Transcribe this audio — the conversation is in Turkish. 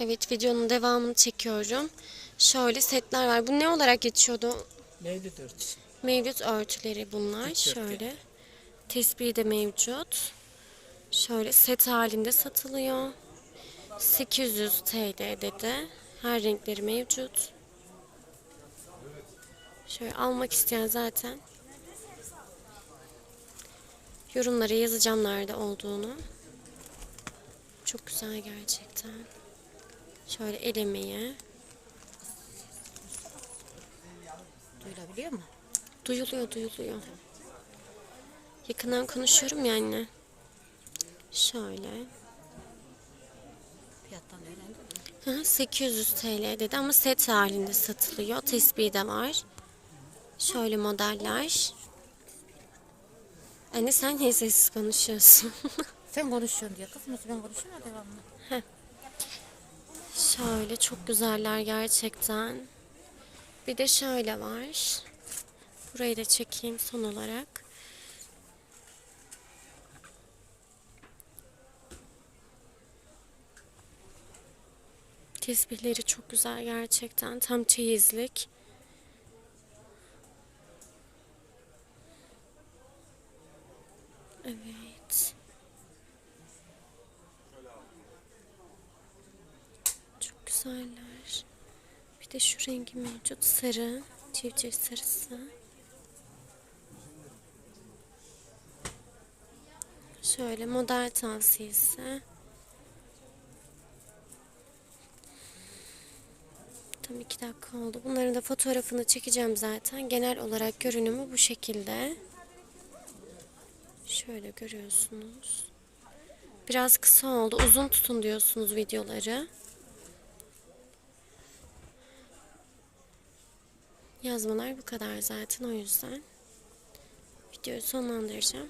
Evet videonun devamını çekiyorum. Şöyle setler var. Bu ne olarak geçiyordu? Mevlid örtüsü. Mevlüt örtüleri bunlar. Dikdörtgen. Şöyle. Tespihi de mevcut. Şöyle set halinde satılıyor. 800 TL dedi. Her renkleri mevcut. Şöyle almak isteyen zaten yorumlara yazacağım nerede olduğunu. Çok güzel gerçekten. Şöyle el emeği. Duyulabiliyor mu? Duyuluyor, duyuluyor. Yakından konuşuyorum ya anne. Şöyle. Fiyattan öğrendim. Hı hı, 800 TL dedi ama set halinde satılıyor. Tespihi de var. Şöyle modeller. Anne sen niye sessiz konuşuyorsun? Sen konuşuyorsun diye kız nasıl ben konuşuyorum devamlı. Şöyle çok güzeller gerçekten. Bir de şöyle var. Burayı da çekeyim son olarak. Tesbihleri çok güzel gerçekten. Tam çeyizlik. Evet. Çok güzeller. Bir de şu rengi mevcut. Sarı. Civciv sarısı. Şöyle model tavsiyesi. Tam iki dakika oldu. Bunların da fotoğrafını çekeceğim zaten. Genel olarak görünümü bu şekilde. Şöyle görüyorsunuz. Biraz kısa oldu. Uzun tutun diyorsunuz videoları. Yazmalar bu kadar zaten o yüzden. Videoyu sonlandıracağım.